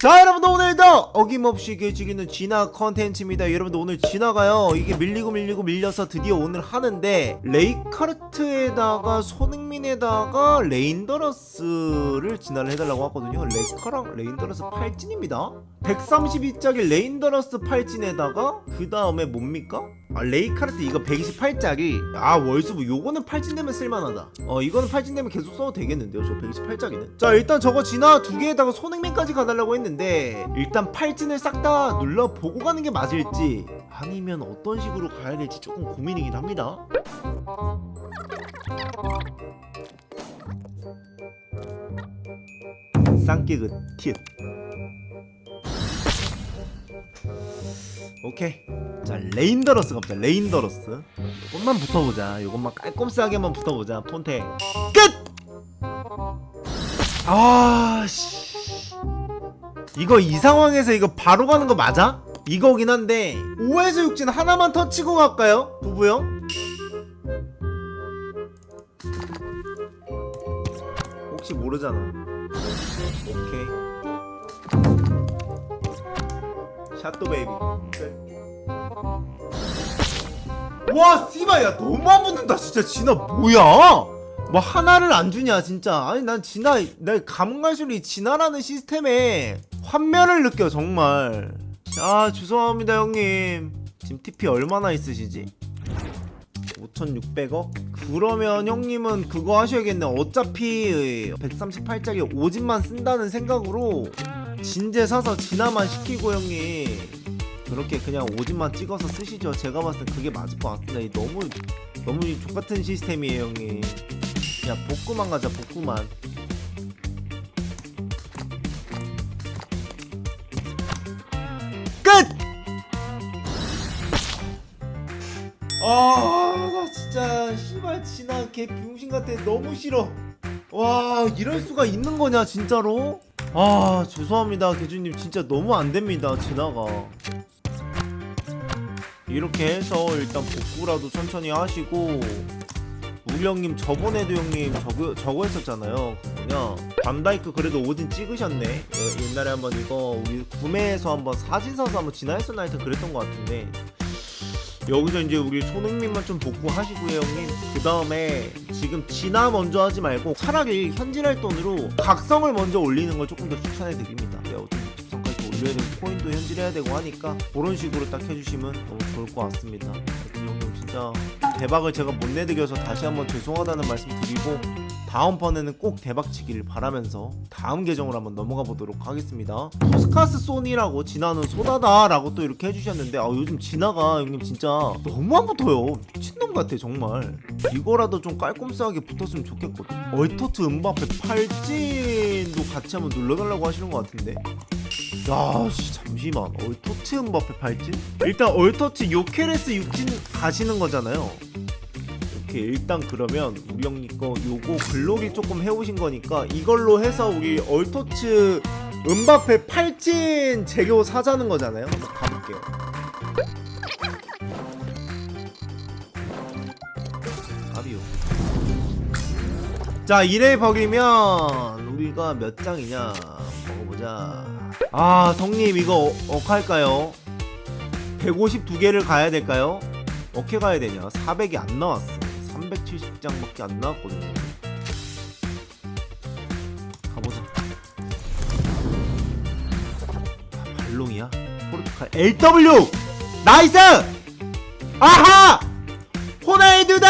자 여러분들 오늘도 어김없이 개지기는 진화 컨텐츠입니다. 여러분들 오늘 진화가요. 이게 밀리고 밀리고 밀려서 드디어 오늘 하는데 레이카르트에다가 손흥민에다가 레인더러스를 진화를 해달라고 하거든요. 레카랑 레인더러스 8진입니다. 132짝의 레인더러스 8진에다가 그 다음에 뭡니까? 아 레이카르트 이거 128짝이 아 월수부. 요거는 8진 되면 쓸만하다. 어 이거는 8진 되면 계속 써도 되겠는데요 저 128짝이는? 자 일단 저거 진화 두 개에다가 손흥민까지 가달라고 했는데 일단 8진을 싹 다 눌러보고 가는 게 맞을지 아니면 어떤 식으로 가야 될지 조금 고민이긴 합니다. 쌍깨그 팁 오케이. 자 레인더러스 갑니다. 레인더러스. 요것만 붙어보자. 요것만 깔끔싸게만 붙어보자. 폰테. 끝! 아씨. 이거 이 상황에서 이거 바로 가는 거 맞아? 이거긴 한데 5에서 6진 하나만 터치고 갈까요? 부부형? 혹시 모르잖아. 오케이 샷도 베이비. 끝. 와 씨발 야 너무 안 붙는다 진짜. 진아 뭐야? 뭐 하나를 안 주냐 진짜. 아니 난 진아 내 감갈수록 진아라는 시스템에 환멸을 느껴 정말. 아 죄송합니다 형님. 지금 TP 얼마나 있으시지. 5,600억? 그러면 형님은 그거 하셔야겠네. 어차피 138짜리 오진만 쓴다는 생각으로 진제 사서 진화만 시키고 형님 그렇게 그냥 오진만 찍어서 쓰시죠 제가 봤을 때 그게 맞을 것 같습니다 이 너무 너무 족같은 시스템이에요 형님 야 복구만 가자 복구만 끝! 아, 나 진짜 씨발 진아 개 병신 같아. 너무 싫어. 와, 이럴 수가 있는 거냐, 진짜로? 아, 죄송합니다, 개주님. 진짜 너무 안 됩니다, 진아가. 이렇게 해서 일단 복구라도 천천히 하시고 우리 형님 저번에도 형님 저거 저거 했었잖아요. 그 뭐냐 반다이크 그래도 오딘 찍으셨네. 예, 옛날에 한번 이거 우리 구매해서 한번 사진 사서 한번 진화했었나 하여튼 그랬던 것 같은데 여기서 이제 우리 손흥민만 좀 복구하시고요 형님. 그 다음에 지금 진화 먼저 하지 말고 차라리 현질할 돈으로 각성을 먼저 올리는 걸 조금 더 추천해 드립니다. 네, 어차피 60성까지 올려야 되고 코인도 현질해야 되고 하니까 그런 식으로 딱 해주시면 너무 좋을 것 같습니다. 하여튼 형님 진짜 대박을 제가 못 내드려서 다시 한번 죄송하다는 말씀 드리고 다음번에는 꼭 대박 치기를 바라면서 다음 계정으로 한번 넘어가 보도록 하겠습니다. 포스카스 소니라고 진화는 소다다 라고 또 이렇게 해주셨는데 아 요즘 진화가 형님 진짜 너무 안 붙어요. 미친놈 같아 정말. 이거라도 좀 깔끔하게 붙었으면 좋겠거든. 얼토트 음바페 팔진도 같이 한번 눌러달라고 하시는 것 같은데. 야, 씨, 잠시만. 얼토트 음바페 팔진? 일단 얼토트 요케레스 육진 가시는 거잖아요. 오케이 일단 그러면 우리 형님 거 요거 글로리 조금 해오신 거니까 이걸로 해서 우리 얼토츠 은바페 팔진 재료 사자는 거잖아요. 한번 가볼게요. 아비요. 자 이래 버리면 우리가 몇 장이냐? 먹어보자. 아 성님 이거 억할까요? 152개를 가야 될까요? 어떻게 가야 되냐? 400이 안 나왔어 370장밖에 안 나왔거든요. 가보자. 아, 발롱이야? 포르투갈. LW 나이스! 아하! 호날두다!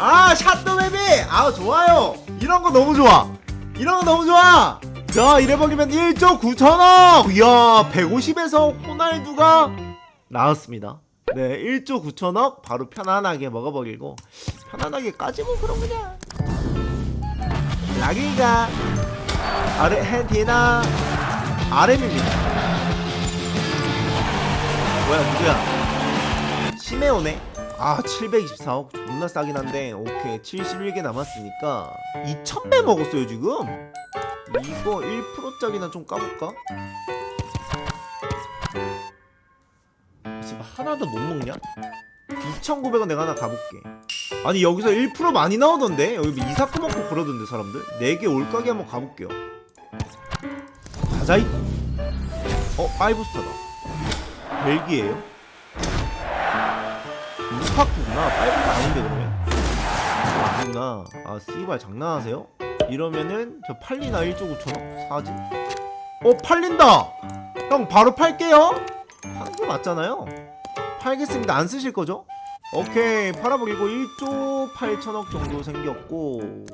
아 샷도 베비 아 좋아요. 이런 거 너무 좋아. 이런 거 너무 좋아. 자 이래버리면 1조 9천억! 이야 150에서 호날두가 나왔습니다 네 1조 9천억 바로 편안하게 먹어버리고 편안하게 까지고 그럼 그냥. 라기가 아르헨티나 RM입니다. 뭐야 누구야? 시메오네? 아 724억 존나 싸긴 한데 오케이. 71개 남았으니까 2000배 먹었어요 지금? 이거 1%짜리나 좀 까볼까? 하나도 못 먹냐? 2,900원 내가 하나 가볼게. 아니 여기서 1% 많이 나오던데? 여기 뭐 이사코 먹고 그러던데 사람들? 4개 올가게 한번 가볼게요. 가자이. 어 파이브스타다. 벨기에요? 우스파크구나. 파이브스타 아닌데 그러면? 아, 아니구나. 아 씨발 장난하세요? 이러면은 저 팔리나 1조 9천억 사지? 어 팔린다! 형 바로 팔게요. 하는 게 맞잖아요 팔겠습니다 안 쓰실 거죠? 오케이 팔아버리고 1조 8천억 정도 생겼고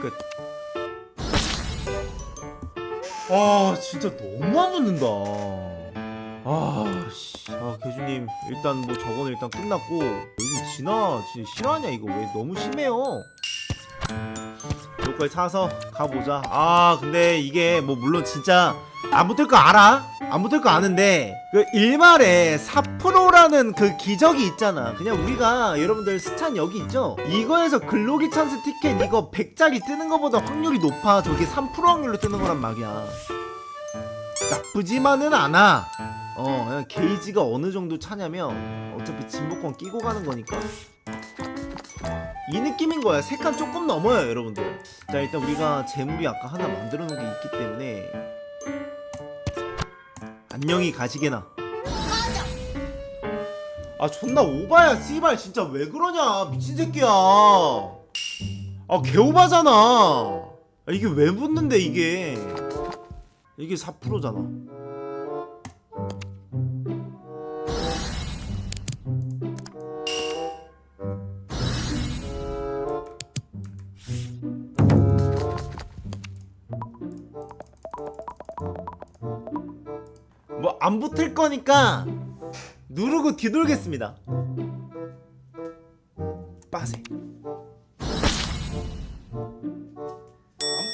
끝. 아 진짜 너무 안 붙는다. 아, 씨, 아 교주님 일단 뭐 저거는 일단 끝났고 요즘 진아 진짜 실화냐 이거 왜 너무 심해요. 요거에 사서 가보자. 아 근데 이게 뭐 물론 진짜 안 붙을 거 알아? 안 붙을 거 아는데 그 일말에 4%라는 그 기적이 있잖아. 그냥 우리가 여러분들 스찬 여기 있죠? 이거에서 글로기 찬스 티켓 이거 100짜리 뜨는 거보다 확률이 높아. 저게 3% 확률로 뜨는 거란 말이야. 나쁘지만은 않아. 어, 그냥 게이지가 어느 정도 차냐면 어차피 진보권 끼고 가는 거니까 이 느낌인 거야. 색감 조금 넘어요, 여러분들. 자, 일단 우리가 재물이 아까 하나 만들어 놓은 게 있기 때문에 안녕히 가시게나. 아, 존나 오바야, 씨발. 진짜 왜 그러냐. 미친 새끼야. 아, 개오바잖아. 아, 이게 왜 붙는데, 이게. 이게 4%잖아. 뭐 안 붙을 거니까 누르고 뒤돌겠습니다. 빠세. 안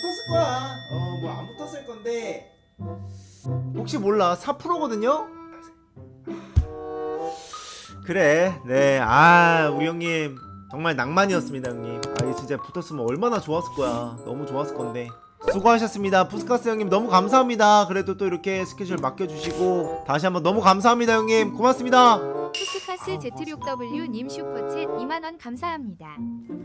붙었을 거야. 어, 뭐 안 붙었을 건데 혹시 몰라 4%거든요. 그래, 네, 아 우리 형님 정말 낭만이었습니다, 형님. 아 이게 진짜 붙었으면 얼마나 좋았을 거야. 너무 좋았을 건데. 수고하셨습니다. 푸스카스 형님 너무 감사합니다. 그래도 또 이렇게 스케줄 맡겨주시고 다시 한번 너무 감사합니다, 형님. 고맙습니다. 푸스카스 Z6W님 슈퍼챗 2만원 감사합니다.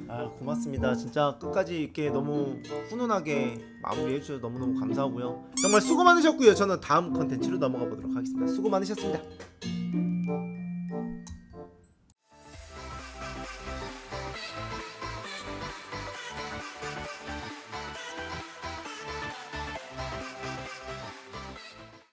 아 고맙습니다 진짜 끝까지 이렇게 너무 훈훈하게 마무리해 주셔서 너무너무 감사하고요 정말 수고 많으셨고요 저는 다음 컨텐츠로 넘어가 보도록 하겠습니다 수고 많으셨습니다